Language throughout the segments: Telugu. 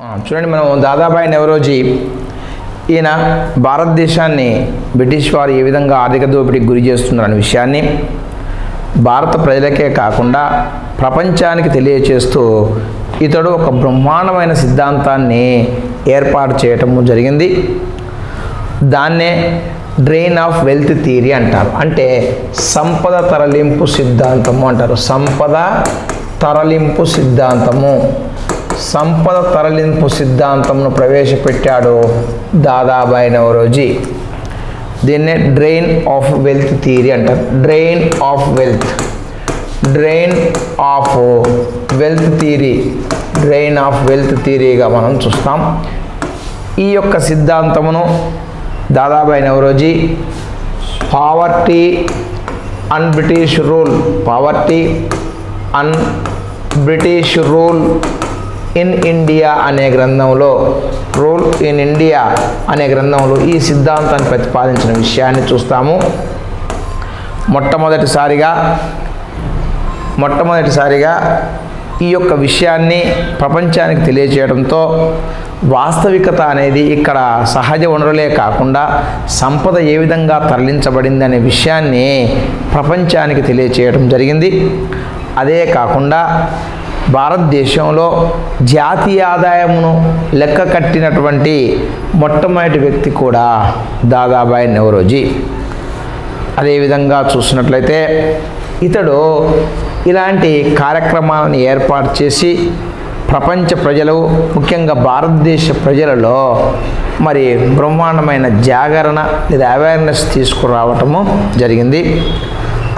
చూడండి మనం దాదాబాయి నెవరోజీ ఈయన భారతదేశాన్ని బ్రిటిష్ వారు ఏ విధంగా ఆర్థిక దోపిడీకి గురి చేస్తున్నారనే విషయాన్ని భారత ప్రజలకే కాకుండా ప్రపంచానికి తెలియచేస్తూ ఇతడు ఒక బ్రహ్మాండమైన సిద్ధాంతాన్ని ఏర్పాటు చేయటము జరిగింది. దాన్నే డ్రెయిన్ ఆఫ్ వెల్త్ థియరీ అంటారు. అంటే సంపద తరలింపు సిద్ధాంతము అంటారు. సంపద తరలింపు సిద్ధాంతము. సంపద తరలింపు సిద్ధాంతమును ప్రవేశపెట్టాడు దాదాబాయి నవరోజీ దీన్నే డ్రెయిన్ ఆఫ్ వెల్త్ థియరీ అంటారు. Drain of wealth. Drain of wealth theory. Drain of wealth థియరీగా మనం చూస్తాం. ఈ యొక్క సిద్ధాంతమును Dadabhai Naoroji poverty un-British rule. Poverty un-British rule in India అనే గ్రంథంలో రూల్ ఇన్ ఇండియా అనే గ్రంథంలో ఈ సిద్ధాంతాన్ని ప్రతిపాదించిన విషయాన్ని చూస్తాము. మొట్టమొదటిసారిగా మొట్టమొదటిసారిగా ఈ యొక్క విషయాన్ని ప్రపంచానికి తెలియచేయడంతో వాస్తవికత అనేది ఇక్కడ సహజ వనరులే కాకుండా సంపద ఏ విధంగా తరలించబడింది అనే విషయాన్ని ప్రపంచానికి తెలియచేయడం జరిగింది. అదే కాకుండా భారతదేశంలో జాతీయ ఆదాయమును లెక్క కట్టినటువంటి మొట్టమొదటి వ్యక్తి కూడా దాదాబాయి నెవరోజీ అదేవిధంగా చూసినట్లయితే ఇతడు ఇలాంటి కార్యక్రమాలను ఏర్పాటు చేసి ప్రపంచ ప్రజలు ముఖ్యంగా భారతదేశ ప్రజలలో మరి బ్రహ్మాండమైన జాగరణ లేదా అవేర్నెస్ తీసుకురావటము జరిగింది.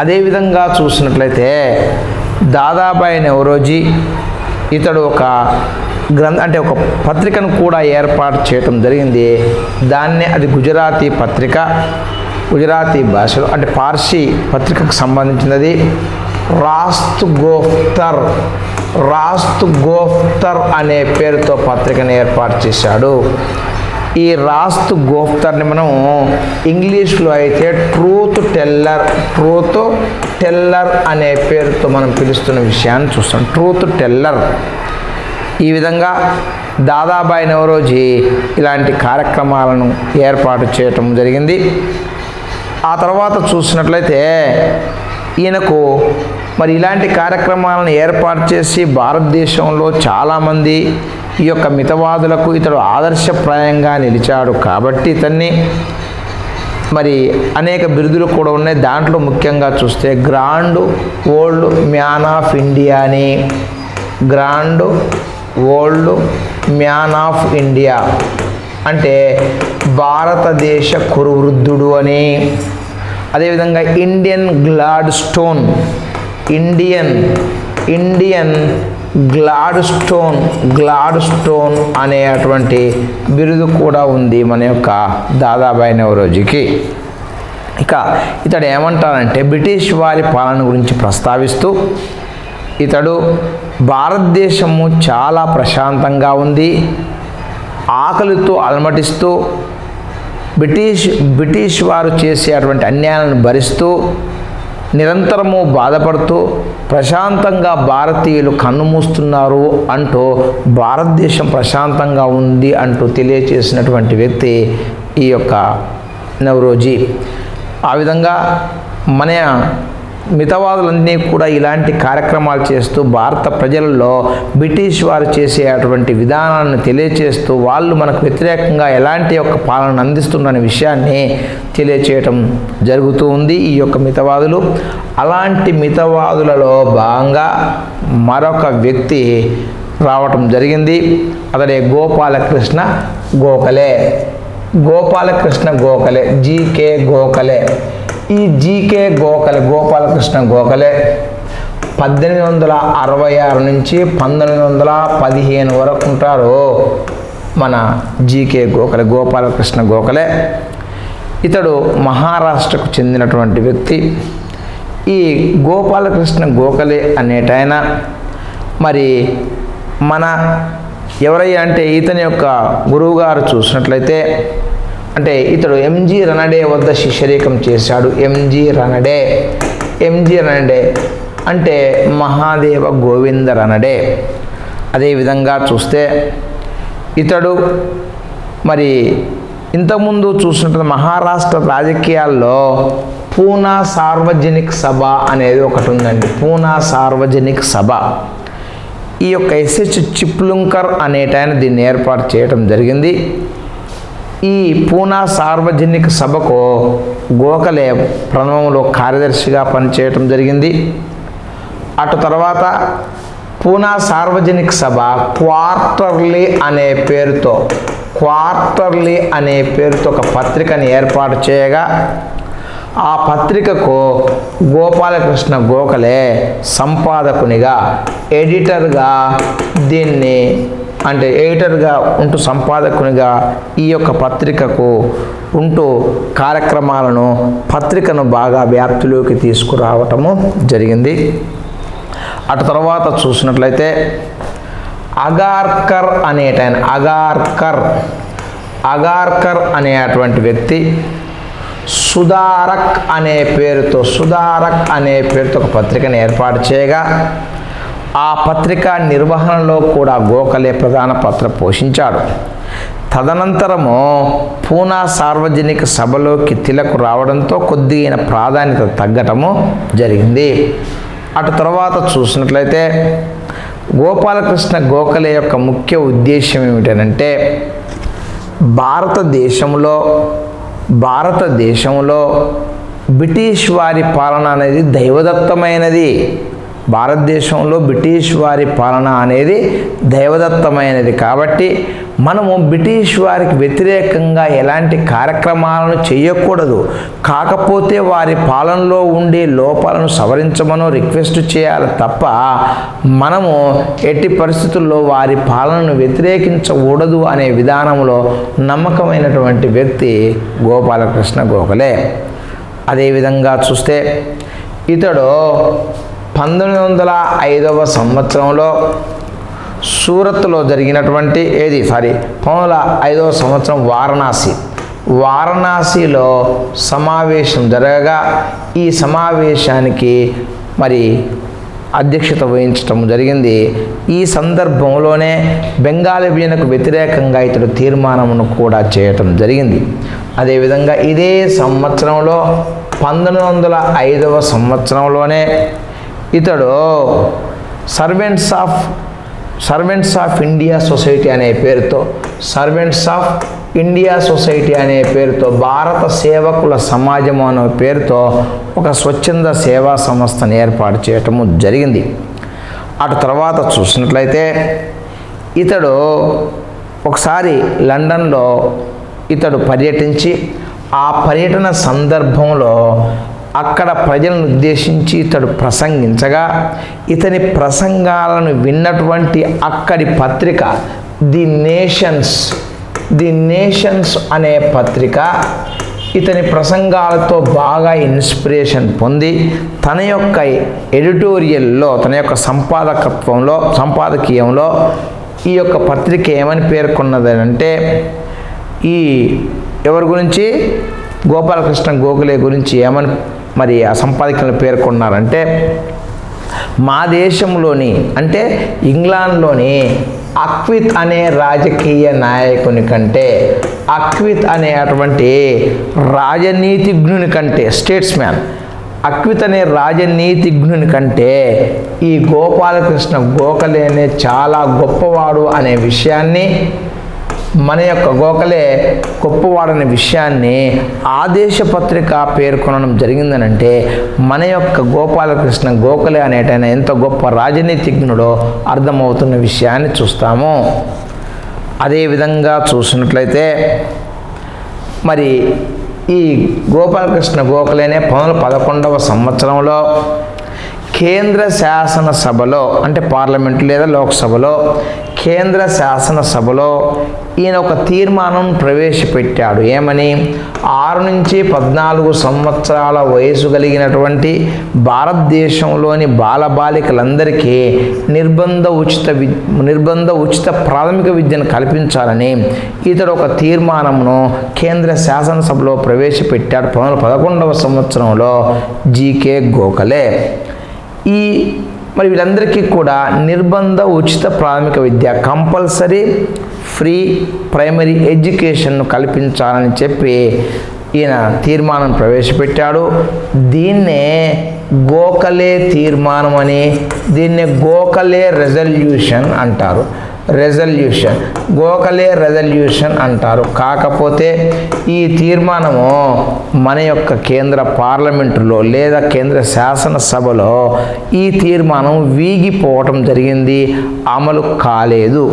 అదేవిధంగా చూసినట్లయితే దాదాబాయి నెవరోజీ ఇతడు ఒక గ్రంథ అంటే ఒక పత్రికను కూడా ఏర్పాటు చేయటం జరిగింది. దాన్నే అది గుజరాతీ పత్రిక గుజరాతీ భాషలో అంటే పార్సీ పత్రికకు సంబంధించినది. రాస్తు గోఫ్తర్ రాస్తు గోఫ్తర్ అనే పేరుతో పత్రికను ఏర్పాటు చేశాడు. ఈ రాస్తు గోఫ్తర్ని మనం ఇంగ్లీష్లో అయితే ట్రూత్ టెల్లర్ ట్రూత్ టెల్లర్ అనే పేరుతో మనం పిలుస్తున్న విషయాన్ని చూస్తాం. Truth teller. ఈ విధంగా దాదాబాయి నవరోజీ ఇలాంటి కార్యక్రమాలను ఏర్పాటు చేయటం జరిగింది. ఆ తర్వాత చూసినట్లయితే ఈయనకు మరి ఇలాంటి కార్యక్రమాలను ఏర్పాటు చేసి భారతదేశంలో చాలామంది ఈ యొక్క మితవాదులకు ఇతడు ఆదర్శప్రాయంగా నిలిచాడు కాబట్టి ఇతన్ని మరి అనేక బిరుదులు కూడా ఉన్నాయి. దాంట్లో ముఖ్యంగా చూస్తే grand old man of India అని grand old man of India అంటే భారతదేశ కురువృద్ధుడు అని. అదేవిధంగా Indian Gladstone Indian Indian Gladstone Gladstone అనేటువంటి బిరుదు కూడా ఉంది మన యొక్క దాదాబాయి నవరోజుకి ఇక ఇతడు ఏమంటారంటే బ్రిటిష్ వారి పాలన గురించి ప్రస్తావిస్తూ ఇతడు భారతదేశము చాలా ప్రశాంతంగా ఉంది ఆకలితో అలమటిస్తూ బ్రిటిష్ బ్రిటిష్ వారు చేసేటువంటి అన్యాయాలను భరిస్తూ నిరంతరము బాధపడుతూ ప్రశాంతంగా భారతీయులు కన్నుమూస్తున్నారు అంటూ భారతదేశం ప్రశాంతంగా ఉంది అంటూ తెలియచేసినటువంటి వ్యక్తి ఈ యొక్క నవరోజీ. ఆ విధంగా మన మితవాదులన్నీ కూడా ఇలాంటి కార్యక్రమాలు చేస్తూ భారత ప్రజలలో బ్రిటిష్ వారు చేసే అటువంటి విధానాలను తెలియచేస్తూ వాళ్ళు మనకు వ్యతిరేకంగా ఎలాంటి యొక్క పాలన అందిస్తున్న విషయాన్ని తెలియచేయటం జరుగుతూ ఉంది ఈ యొక్క మితవాదులు. అలాంటి మితవాదులలో భాగంగా మరొక వ్యక్తి రావటం జరిగింది. అతడే గోపాలకృష్ణ గోఖలే. గోపాలకృష్ణ గోఖలే. జీకే గోఖలే. ఈ జీకే గోఖలే గోపాలకృష్ణ గోఖలే పద్దెనిమిది వందల అరవై ఆరు నుంచి పంతొమ్మిది వందల పదిహేను వరకు ఉంటారు మన జీకే గోఖలే గోపాలకృష్ణ గోఖలే ఇతడు మహారాష్ట్రకు చెందినటువంటి వ్యక్తి. ఈ గోపాలకృష్ణ గోఖలే అనేటాయన మరి మన ఎవరయ్యా అంటే ఇతని యొక్క గురువుగారు చూసినట్లయితే అంటే ఇతడు ఎంజి రనడే వద్ద శిష్యరేఖం చేశాడు. ఎంజి రనడే ఎంజి రనడే అంటే మహాదేవ గోవింద రనడే అదేవిధంగా చూస్తే ఇతడు మరి ఇంతకుముందు చూసినటువంటి మహారాష్ట్ర రాజకీయాల్లో పూనా సార్వజనిక్ సభ అనేది ఒకటి ఉందండి. పూనా సార్వజనిక్ సభ. ఈ యొక్క ఎస్హెచ్ చిప్లుంకర్ అనేటాయన దీన్ని ఏర్పాటు చేయడం జరిగింది. ఈ పూనా సార్వజనిక సభకు గోఖలే ప్రణవంలో కార్యదర్శిగా పనిచేయటం జరిగింది. అటు తర్వాత పూనా సార్వజనిక సభ క్వార్టర్లీ అనే పేరుతో క్వార్టర్లీ అనే పేరుతో ఒక పత్రికని ఏర్పాటు చేయగా ఆ పత్రికకు గోపాలకృష్ణ గోఖలే సంపాదకునిగా ఎడిటర్గా దీన్ని అంటే ఎడిటర్గా ఉంటూ సంపాదకునిగా ఈ యొక్క పత్రికకు ఉంటూ కార్యక్రమాలను పత్రికను బాగా వ్యాప్తిలోకి తీసుకురావటము జరిగింది. అటు తర్వాత చూసినట్లయితే అగార్కర్ అనేటైన అగార్కర్ అగార్కర్ అనేటువంటి వ్యక్తి సుధారక్ అనే పేరుతో సుధారక్ అనే పేరుతో ఒక పత్రికను ఏర్పాటు చేయగా ఆ పత్రిక నిర్వహణలో కూడా గోఖలే ప్రధాన పాత్ర పోషించాడు. తదనంతరము పూనా సార్వజనిక సభలోకి తిలకు రావడంతో కొద్దిగా ప్రాధాన్యత తగ్గటము జరిగింది. అటు తర్వాత చూసినట్లయితే గోపాలకృష్ణ గోఖలే యొక్క ముఖ్య ఉద్దేశం ఏమిటంటే భారతదేశంలో భారతదేశంలో బ్రిటిష్ వారి పాలన అనేది దైవదత్తమైనది. భారతదేశంలో బ్రిటిష్ వారి పాలన అనేది దైవదత్తమైనది కాబట్టి మనము బ్రిటిష్ వారికి వ్యతిరేకంగా ఎలాంటి కార్యక్రమాలను చేయకూడదు. కాకపోతే వారి పాలనలో ఉండే లోపాలను సవరించమనో రిక్వెస్ట్ చేయాలి తప్ప మనము ఎట్టి పరిస్థితుల్లో వారి పాలనను వ్యతిరేకించకూడదు అనే విధానంలో నమ్మకమైనటువంటి వ్యక్తి గోపాలకృష్ణ గోఖలే. అదేవిధంగా చూస్తే ఇతడు పంతొమ్మిది వందల ఐదవ సంవత్సరంలో సూరత్లో జరిగినటువంటి ఏది? సారీ పంతొమ్మిది వందల ఐదవ సంవత్సరం వారణాసి. వారణాసిలో సమావేశం జరగగా ఈ సమావేశానికి మరి అధ్యక్షత వహించటం జరిగింది. ఈ సందర్భంలోనే బెంగాలీ విభజనకు వ్యతిరేకంగా ఇతడు తీర్మానమును కూడా చేయటం జరిగింది. అదేవిధంగా ఇదే సంవత్సరంలో పంతొమ్మిది వందల ఐదవ సంవత్సరంలోనే ఇతడు servants of servants of India society అనే పేరుతో సర్వెంట్స్ ఆఫ్ ఇండియా సొసైటీ అనే పేరుతో భారత సేవకుల సమాజం అనే పేరుతో ఒక స్వచ్ఛంద సేవా సంస్థను ఏర్పాటు చేయటము జరిగింది. అటు తర్వాత చూసినట్లయితే ఇతడు ఒకసారి లండన్లో ఇతడు పర్యటించి ఆ పర్యటన సందర్భంలో అక్కడ ప్రజలను ఉద్దేశించి ఇతడు ప్రసంగించగా ఇతని ప్రసంగాలను విన్నటువంటి అక్కడి పత్రిక ది నేషన్స్ ది నేషన్స్ అనే పత్రిక ఇతని ప్రసంగాలతో బాగా ఇన్స్పిరేషన్ పొంది తన యొక్క ఎడిటోరియల్లో తన యొక్క సంపాదకత్వంలో సంపాదకీయంలో ఈ యొక్క పత్రిక ఏమని పేర్కొన్నది అంటే ఈ ఎవరి గురించి? గోపాలకృష్ణ గోఖలే గురించి ఏమని మరి ఆ సంపాదకులను పేర్కొన్నారంటే మా దేశంలోని అంటే ఇంగ్లాండ్లోని అక్విత్ అనే రాజకీయ నాయకుని కంటే అక్విత్ అనే అటువంటి రాజనీతిజ్ఞుని కంటే స్టేట్స్మ్యాన్ అక్విత్ అనే రాజనీతిజ్ఞుని కంటే ఈ గోపాలకృష్ణ గోఖలే అనే చాలా గొప్పవాడు అనే విషయాన్ని మన యొక్క గోఖలే గొప్పవాడనే విషయాన్ని ఆదేశపత్రిక పేర్కొనడం జరిగిందనంటే మన యొక్క గోపాలకృష్ణ గోఖలే అనేటైన ఎంత గొప్ప రాజనీతిజ్ఞుడో అర్థమవుతున్న విషయాన్ని చూస్తాము. అదేవిధంగా చూసినట్లయితే మరి ఈ గోపాలకృష్ణ గోఖలేనే పంతొమ్మిది పదకొండవ సంవత్సరంలో కేంద్ర శాసనసభలో అంటే పార్లమెంట్ లేదా లోక్సభలో కేంద్ర శాసనసభలో ఈయన ఒక తీర్మానం ప్రవేశపెట్టాడు. ఏమని? ఆరు నుంచి పద్నాలుగు సంవత్సరాల వయసు కలిగినటువంటి భారతదేశంలోని బాలబాలికలందరికీ నిర్బంధ ఉచిత వి నిర్బంధ ఉచిత ప్రాథమిక విద్యను కల్పించాలని ఇతడు ఒక తీర్మానమును కేంద్ర శాసనసభలో ప్రవేశపెట్టాడు. పంతొమ్మిది పదకొండవ సంవత్సరంలో జీకే గోఖలే. ఈ మరి వీళ్ళందరికీ కూడా నిర్బంధ ఉచిత ప్రాథమిక విద్య కంపల్సరీ ఫ్రీ ప్రైమరీ ఎడ్యుకేషన్ను కల్పించాలని చెప్పి ఈయన తీర్మానం ప్రవేశపెట్టాడు. దీన్నే గోఖలే తీర్మానం అని దీన్నే గోఖలే రెజల్యూషన్ అంటారు. రెజల్యూషన్ గోఖలే రెజల్యూషన్ అంటారు. కాకపోతే ఈ తీర్మానము మన యొక్క కేంద్ర పార్లమెంటులో లేదా కేంద్ర శాసనసభలో ఈ తీర్మానం వీగిపోవటం జరిగింది అమలు కాలేదు.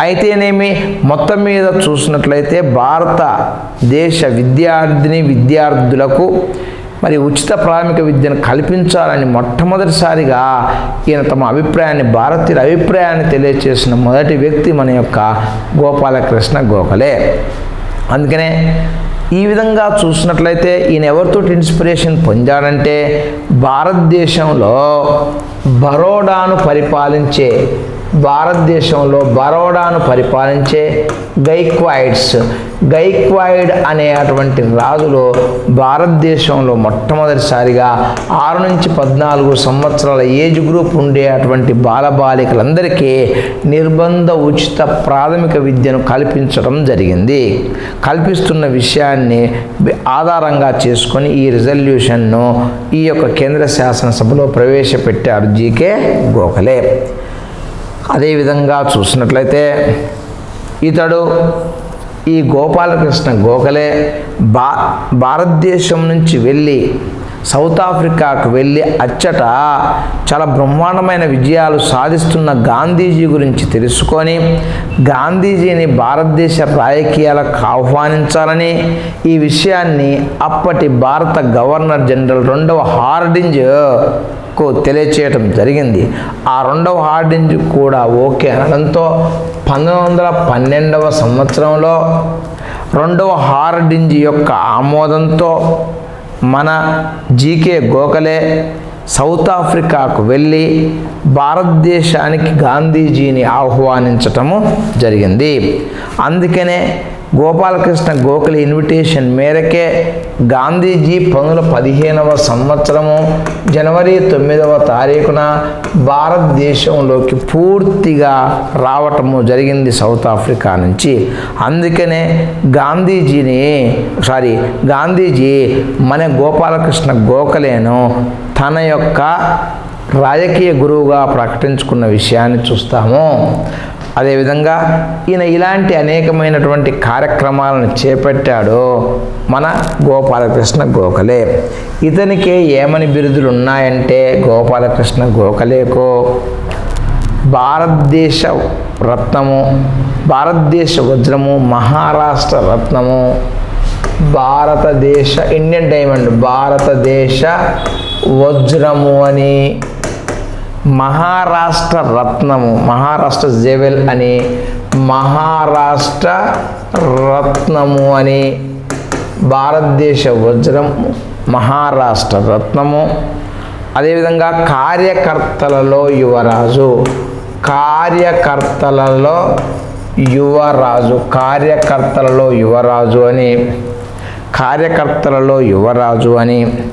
అయితేనేమి? మొత్తం మీద చూసినట్లయితే భారత దేశ విద్యార్థిని విద్యార్థులకు మరి ఉచిత ప్రాథమిక విద్యను కల్పించాలని మొట్టమొదటిసారిగా ఈయన తమ అభిప్రాయాన్ని భారతీయుల అభిప్రాయాన్ని తెలియచేసిన మొదటి వ్యక్తి మన యొక్క గోపాలకృష్ణ గోఖలే. అందుకనే ఈ విధంగా చూసినట్లయితే ఈయన ఎవరితో ఇన్స్పిరేషన్ పొందాడంటే భారతదేశంలో బరోడాను పరిపాలించే భారతదేశంలో బరోడాను పరిపాలించే గైక్వాయిడ్స్. గైక్వాయిడ్ అనేటువంటి రాజులు భారతదేశంలో మొట్టమొదటిసారిగా ఆరు నుంచి పద్నాలుగు సంవత్సరాల ఏజ్ గ్రూప్ ఉండే అటువంటి బాలబాలికలందరికీ నిర్బంధ ఉచిత ప్రాథమిక విద్యను కల్పించడం జరిగింది. కల్పిస్తున్న విషయాన్ని ఆధారంగా చేసుకొని ఈ రిజల్యూషన్ను ఈ యొక్క కేంద్ర శాసనసభలో ప్రవేశపెట్టారు జీకే గోఖలే. అదేవిధంగా చూసినట్లయితే ఇతడు ఈ గోపాలకృష్ణ గోఖలే భా భారతదేశం నుంచి వెళ్ళి సౌత్ ఆఫ్రికాకు వెళ్ళి అచ్చట చాలా బ్రహ్మాండమైన విజయాలు సాధిస్తున్న గాంధీజీ గురించి తెలుసుకొని గాంధీజీని భారతదేశ రాజకీయాలకు ఆహ్వానించాలని ఈ విషయాన్ని అప్పటి భారత గవర్నర్ జనరల్ రెండవ హార్డింజ్ కు తెలియచేయటం జరిగింది. ఆ రెండవ హార్డింజ్ కూడా ఓకే అనడంతో పంతొమ్మిది వందల పన్నెండవ సంవత్సరంలో రెండవ హార్డింజ్ యొక్క ఆమోదంతో మన జీకే గోఖలే సౌత్ ఆఫ్రికాకు వెళ్ళి భారతదేశానికి గాంధీజీని ఆహ్వానించటము జరిగింది. అందుకనే గోపాలకృష్ణ గోఖలే ఇన్విటేషన్ మేరకే గాంధీజీ పనుల పదిహేనవ సంవత్సరము జనవరి తొమ్మిదవ తారీఖున భారతదేశంలోకి పూర్తిగా రావటము జరిగింది సౌత్ ఆఫ్రికా నుంచి. అందుకనే గాంధీజీని సారీ గాంధీజీ మన గోపాలకృష్ణ గోఖలేను తన యొక్క రాజకీయ గురువుగా ప్రకటించుకున్న విషయాన్ని చూస్తాము. అదేవిధంగా ఈయన ఇలాంటి అనేకమైనటువంటి కార్యక్రమాలను చేపట్టాడు మన గోపాలకృష్ణ గోఖలే. ఇతనికే ఏమని బిరుదులు ఉన్నాయంటే గోపాలకృష్ణ గోఖలేకు. భారతదేశ రత్నము భారతదేశ వజ్రము మహారాష్ట్ర రత్నము భారతదేశ ఇండియన్ డైమండ్ భారతదేశ వజ్రము అని మహారాష్ట్ర రత్నము మహారాష్ట్ర జెవెల్ అని మహారాష్ట్ర రత్నము అని భారతదేశ వజ్రం మహారాష్ట్ర రత్నము. అదేవిధంగా కార్యకర్తలలో యువరాజు కార్యకర్తలలో యువరాజు కార్యకర్తలలో యువరాజు అని కార్యకర్తలలో యువరాజు అని.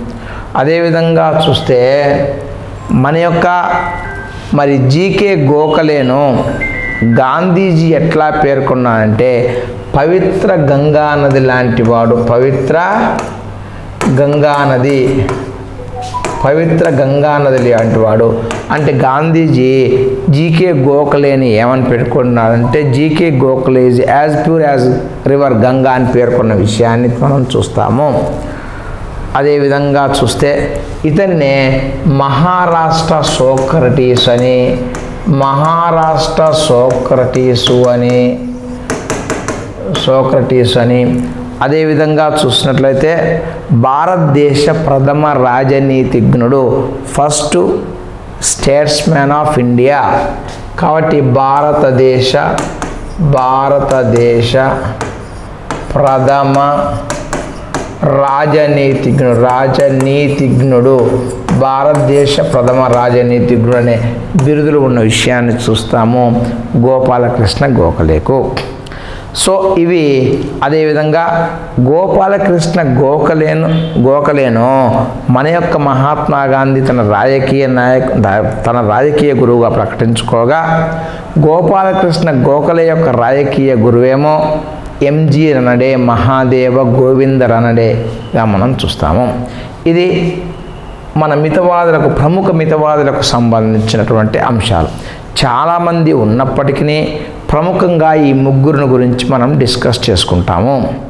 అదేవిధంగా చూస్తే మన యొక్క మరి జీకే గోఖలేను గాంధీజీ ఎట్లా పేర్కొన్నాడంటే పవిత్ర గంగా నది లాంటి వాడు పవిత్ర గంగా నది పవిత్ర గంగా నది లాంటి వాడు. అంటే గాంధీజీ జీకే గోఖలేని ఏమని పేర్కొన్నాడంటే GK Gokhale is as pure as river Ganga అని పేర్కొన్న విషయాన్ని మనం చూస్తాము. అదేవిధంగా చూస్తే ఇతన్నే మహారాష్ట్ర సోక్రటీస్ అని మహారాష్ట్ర సోక్రటీసు అని సోక్రటీస్ అని. అదేవిధంగా చూసినట్లయితే భారతదేశ ప్రథమ రాజనీతిజ్ఞుడు ఫస్ట్ స్టేట్స్మెన్ ఆఫ్ ఇండియా. కాబట్టి భారతదేశ భారతదేశ ప్రథమ రాజనీతిజ్ఞుడు రాజనీతిజ్ఞుడు భారతదేశ ప్రథమ రాజనీతిజ్ఞుడు అనే బిరుదులు ఉన్న విషయాన్ని చూస్తాము. గోపాలకృష్ణ గోఖలేకు. సో ఇవి అదేవిధంగా గోపాలకృష్ణ గోఖలేను గోఖలేను మన యొక్క మహాత్మా గాంధీ తన రాజకీయ నాయక తన రాజకీయ గురువుగా ప్రకటించుకోగా గోపాలకృష్ణ గోఖలే యొక్క రాజకీయ గురువేమో ఎంజి రనడే మహాదేవ గోవింద రనడేగా మనం చూస్తాము. ఇది మన మితవాదులకు ప్రముఖ మితవాదులకు సంబంధించినటువంటి అంశాలు. చాలామంది ఉన్నప్పటికీ ప్రముఖంగా ఈ ముగ్గురిని గురించి మనం డిస్కస్ చేసుకుంటాము.